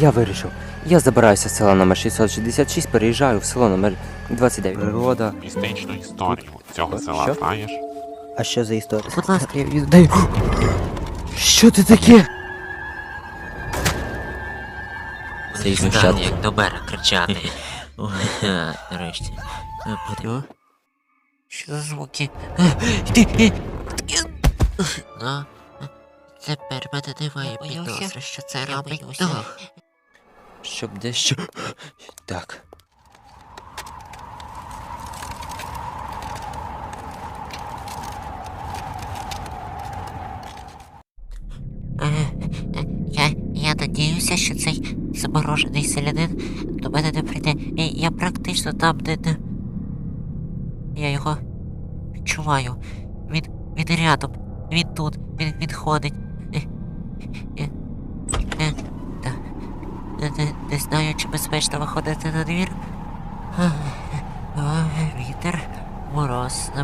Я вирішив. Я забираюся з села номер 666, переїжджаю в село номер 29. Природа. Містичну історію цього Що? села знаєш? А що за історія? Будь ласка, я віддаю. Що ти таке? Знаю, знущати. як до мене кричати. Ой, Нарешті. Е, Подиво. Що за звуки? Е, е, Ну, тепер мене немає підозри, що це робить дух. Щоб дещо. Так. Е, е, Я, я надіюся, що цей заморожений селянин до мене не прийде. І я практично там, де не. Я його відчуваю. Він, він рядом, він тут, він, він ходить. Не, не, не знаю, чи безпечно виходити на двір. Е, Вітер, мороз. Е,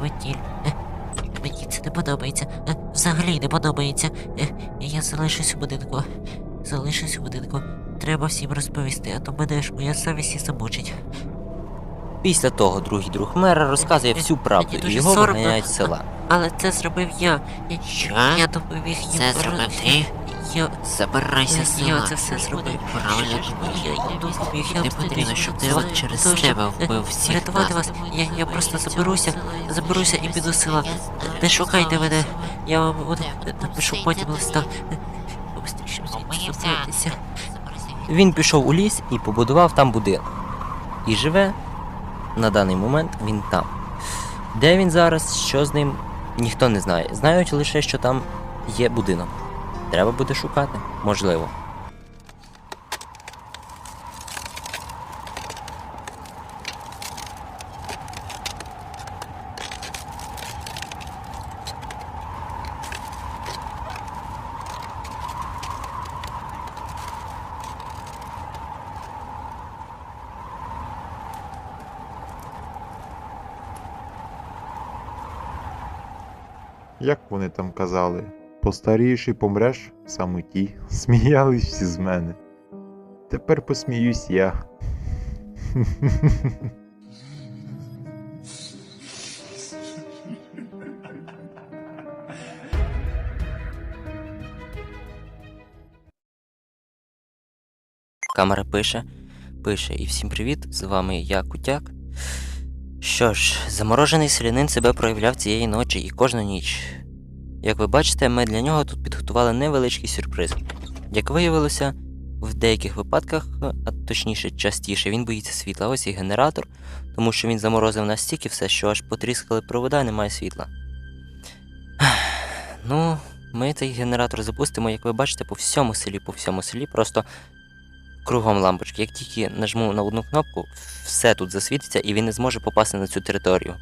Мені це не подобається. Взагалі не подобається. Я залишусь у будинку. Залишусь у будинку. Треба всім розповісти, а то мене ж моя совість і замучить. Після того другий друг мера розказує всю правду і його виганяють з села. Але це зробив я. Я допоміг їм. Це зробив ти? Я... Забирайся з Я це все зробив. Правильно. Я Не потрібно, щоб ти через тебе е, вбив всіх Врятувати нас. вас. Я, я просто заберуся, заберуся і піду з села. Не шукайте мене. Я вам от, напишу потім листа. Быстріше. Він пішов у ліс і побудував там будинок. І живе на даний момент він там. Де він зараз, що з ним, ніхто не знає. Знають лише, що там є будинок. Треба буде шукати, можливо. Як вони там казали, постарієш і помреш в самоті, сміялись всі з мене. Тепер посміюсь я. Камера пише, пише, і всім привіт, з вами я Кутяк. Що ж, заморожений селянин себе проявляв цієї ночі і кожну ніч. Як ви бачите, ми для нього тут підготували невеличкий сюрприз. Як виявилося, в деяких випадках, а точніше частіше, він боїться світла. Ось і генератор, тому що він заморозив настільки все, що аж потріскали провода і немає світла. Ну, ми цей генератор запустимо, як ви бачите, по всьому селі, по всьому селі, просто кругом лампочки. Як тільки нажму на одну кнопку, все тут засвітиться і він не зможе попасти на цю територію.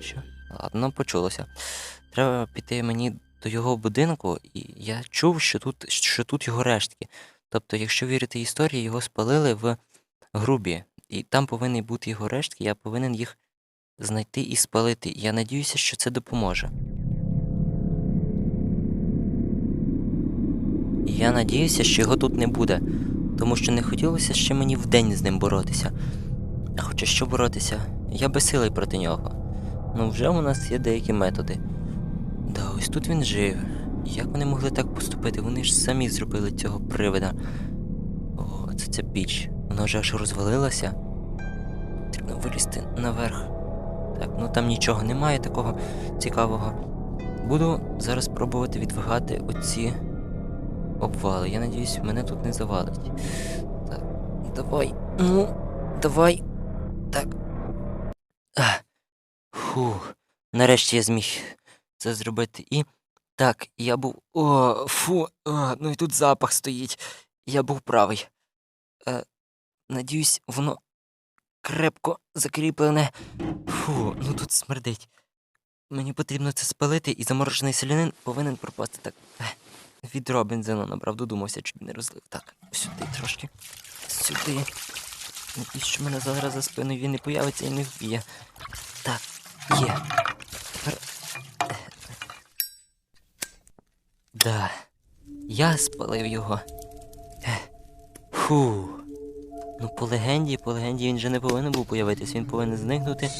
Що? Ладно, почулося. Треба піти мені до його будинку, і я чув, що тут, що тут його рештки. Тобто, якщо вірити історії, його спалили в грубі, і там повинні бути його рештки, я повинен їх знайти і спалити. Я надіюся, що це допоможе. Я надіюся, що його тут не буде, тому що не хотілося ще мені вдень з ним боротися. А хоча що боротися, я безсилий проти нього. Ну вже у нас є деякі методи. Да, ось тут він жив. Як вони могли так поступити? Вони ж самі зробили цього привида. О, це ця піч. Вона вже аж розвалилася. Треба вилізти наверх. Так, ну там нічого немає такого цікавого. Буду зараз пробувати відвигати оці обвали. Я надіюсь, мене тут не завалить. Так, давай. Ну, давай. Так. А. Фух. Нарешті я зміг це зробити. І. Так, я був. О, фу. О, ну і тут запах стоїть. Я був правий. Е, надіюсь, воно крепко закріплене. Фу, ну тут смердить. Мені потрібно це спалити, і заморожений селянин повинен пропасти так. е, Відро бензину набрав, додумався, чуть не розлив. Так, сюди трошки. Сюди. Надіюсь, що мене зараз за спиною він не появиться і не вб'є. Так, є. Е, Да. Я спалив його. Фу. Ну, по легенді, по легенді він же не повинен був появитись, він повинен зникнути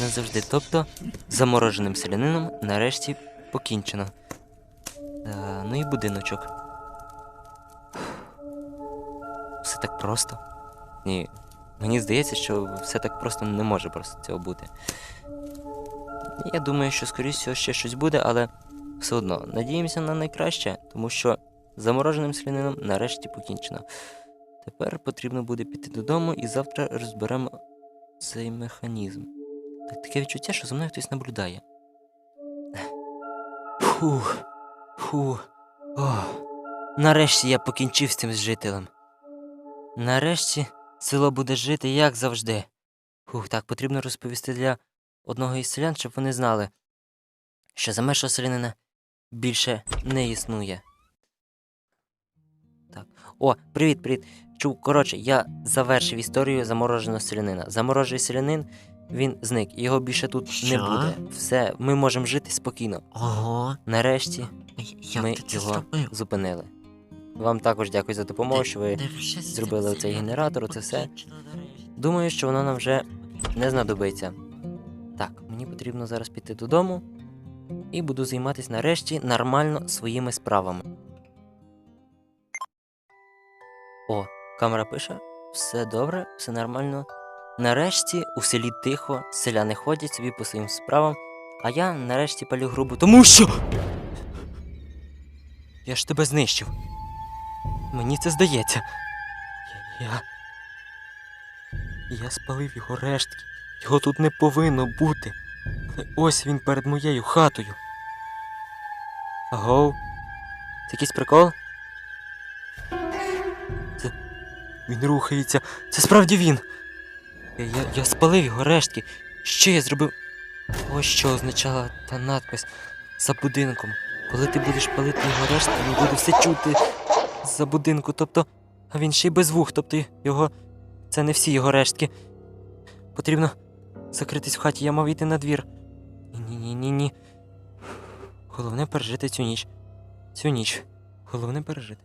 назавжди. Тобто, замороженим селянином нарешті покінчено. Е, ну і будиночок. Все так просто. Ні. Мені здається, що все так просто не може просто цього бути. Я думаю, що скоріш всього ще щось буде, але все одно надіємося на найкраще, тому що замороженим селянином нарешті покінчено. Тепер потрібно буде піти додому і завтра розберемо цей механізм. Так таке відчуття, що за мною хтось наблюдає. Фух. Фух. Ох. Нарешті я покінчив з цим жителем. Нарешті село буде жити, як завжди. Фух, так, потрібно розповісти для одного із селян, щоб вони знали, що замершого селянина більше не існує. Так. О, привіт, привіт. Чув, коротше, я завершив історію замороженого селянина. Заморожений селянин, він зник, його більше тут не буде. Все, ми можемо жити спокійно. Ого. Нарешті Як ми ти це його зробив? зупинили. Вам також дякую за допомогу, що ви зробили селянам генератор, оце все. Думаю, що воно нам вже не знадобиться. Мені потрібно зараз піти додому і буду займатися нарешті нормально своїми справами. О, камера пише: все добре, все нормально. Нарешті у селі тихо, селяни ходять собі по своїм справам, а я нарешті палю грубу, тому що. Я ж тебе знищив. Мені це здається. Я. Я спалив його рештки. Його тут не повинно бути. Ось він перед моєю хатою. Агов. Це якийсь прикол? Це. Він рухається. Це справді він. Я, я, спалив його рештки. Що я зробив? Ось що означала та надпис за будинком. Коли ти будеш палити його рештки, він буде все чути за будинку. Тобто. А він ще й без вух, тобто його. Це не всі його рештки. Потрібно закритись в хаті, я мав йти на двір. Ні, ні, ні, ні. Головне пережити цю ніч. Цю ніч. Головне пережити.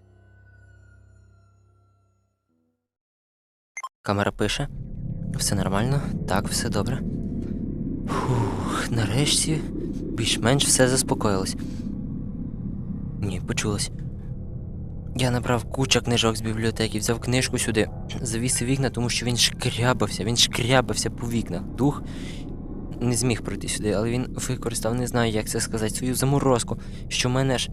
Камера пише. Все нормально, так, все добре. Фух, нарешті більш-менш все заспокоїлось. Ні, почулось. Я набрав куча книжок з бібліотеки, взяв книжку сюди, завісив вікна, тому що він шкрябався, він шкрябався по вікнах. Дух не зміг пройти сюди, але він використав, не знаю, як це сказати, свою заморозку, що в мене ж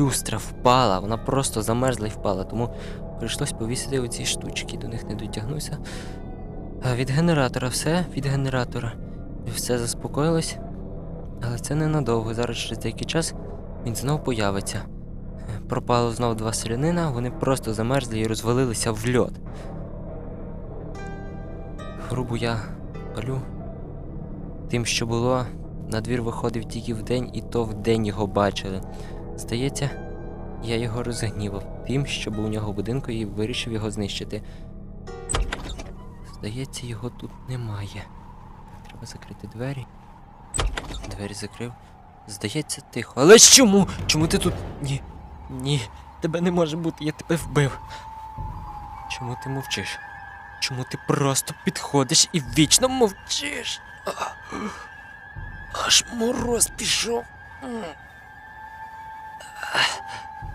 люстра впала, вона просто замерзла і впала, тому прийшлось повісити оці штучки, до них не дотягнуся. А від генератора все, від генератора. Все заспокоїлось. Але це ненадовго. Зараз через деякий час він знов появиться. Пропало знов два селянина, вони просто замерзли і розвалилися в льод. Грубу я палю. Тим, що було, на двір виходив тільки вдень, і то вдень його бачили. Здається, я його розгнівав тим, що був у нього будинку і вирішив його знищити. Здається, його тут немає. Треба закрити двері. Двері закрив. Здається, тихо. Але чому? Чому ти тут? Ні. Ні, тебе не може бути, я тебе вбив. Чому ти мовчиш? Чому ти просто підходиш і вічно мовчиш? Аж мороз пішов.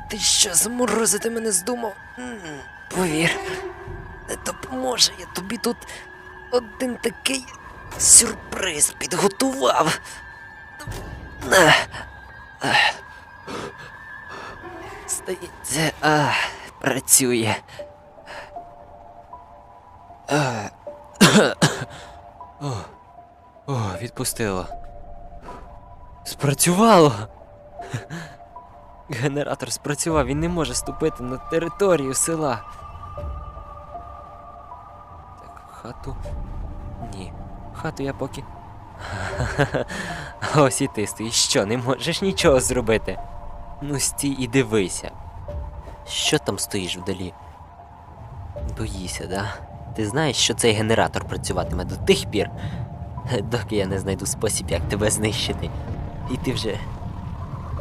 Ти що, заморозити мене здумав? Повір, не допоможе, я тобі тут один такий сюрприз підготував. А. А, працює. А. О, відпустило. Спрацювало. Генератор спрацював, він не може ступити на територію села. Так, хату. Ні. Хату я поки. Ось і ти стоїш. Що, не можеш нічого зробити? Ну стій і дивися. Що там стоїш вдалі? Боїся, да? Ти знаєш, що цей генератор працюватиме до тих пір, доки я не знайду спосіб, як тебе знищити. І ти вже.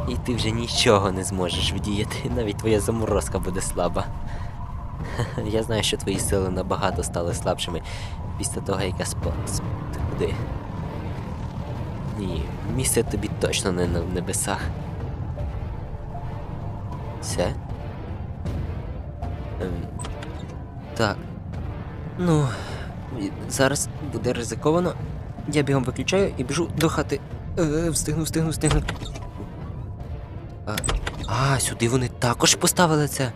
І ти вже нічого не зможеш вдіяти, навіть твоя заморозка буде слаба. Я знаю, що твої сили набагато стали слабшими після того, як я спав. Куди? Ні, місце тобі точно не на небесах. Все? Ем, так. Ну, зараз буде ризиковано. Я бігом виключаю і біжу до хати. Е, встигну, встигну, встигну. А, а, сюди вони також поставили це.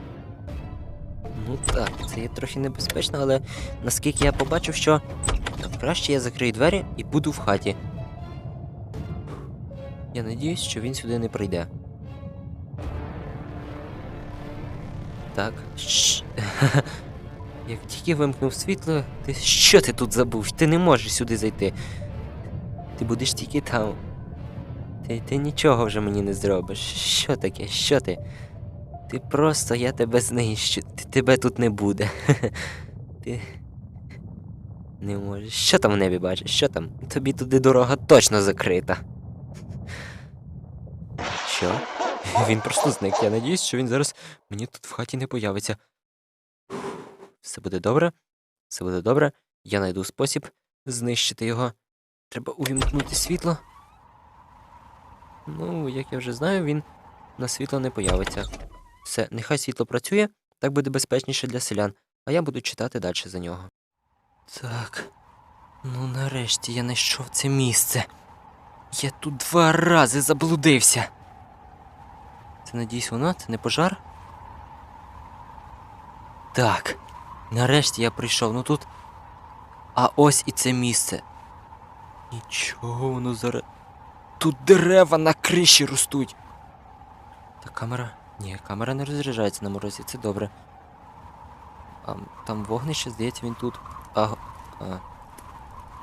Ну так, це є трохи небезпечно, але наскільки я побачив, що краще я закрию двері і буду в хаті. Я надіюсь, що він сюди не прийде. Так. Як тільки вимкнув світло, ти що ти тут забув? Ти не можеш сюди зайти. Ти будеш тільки там. Ти, ти нічого вже мені не зробиш. Що таке? Що ти? Ти просто я тебе знищу. Ти, тебе тут не буде. Ти. Не можеш. Що там в небі бачиш? Що там? Тобі туди дорога точно закрита. Що? Він просто зник. Я надіюсь, що він зараз мені тут в хаті не появиться. Все буде добре. Все буде добре. Я знайду спосіб знищити його. Треба увімкнути світло. Ну, як я вже знаю, він на світло не появиться. Все, нехай світло працює, так буде безпечніше для селян, а я буду читати далі за нього. Так. Ну нарешті я знайшов це місце. Я тут два рази заблудився. Це надіюсь воно? Це не пожар? Так. Нарешті я прийшов. Ну тут. А ось і це місце. Нічого воно зараз. Тут дерева на криші ростуть. Та камера. Ні, камера не розряджається на морозі, це добре. А там вогнище, здається, він тут. А, а.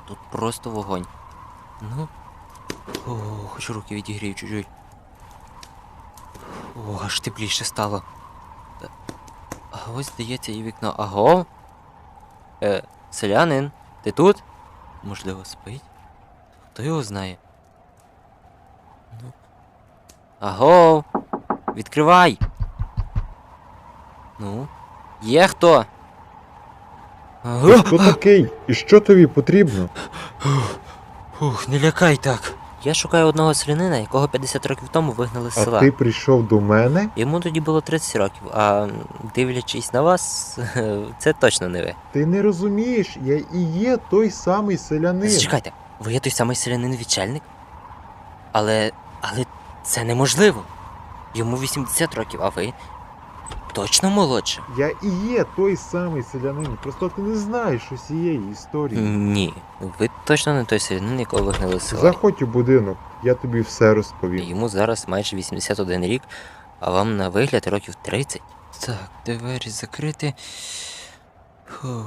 Тут просто вогонь. Ну. О, хоч руки відігрію чуть-чуть. О, аж тепліше стало. Та- А ось здається і вікно. Аго? Е, селянин, ти тут? Можливо, спить? Хто його знає? Ну. Аго! Відкривай! Ну, є хто? Аго! Хто такий? І що тобі потрібно? Ух, не лякай так. Я шукаю одного селянина, якого 50 років тому вигнали з А села. ти прийшов до мене? Йому тоді було 30 років, а дивлячись на вас, це точно не ви. Ти не розумієш, я і є той самий селянин. Зачекайте, ви є той самий селянин відчальник? Але. але це неможливо. Йому 80 років, а ви точно молодше? Я і є той самий селянин, просто ти не знаєш усієї історії. Ні, ви точно не той селянин, якого вигнали з села. Заходь у будинок, я тобі все розповім. Йому зараз майже 81 рік, а вам на вигляд років 30. Так, двері закриті. Фу.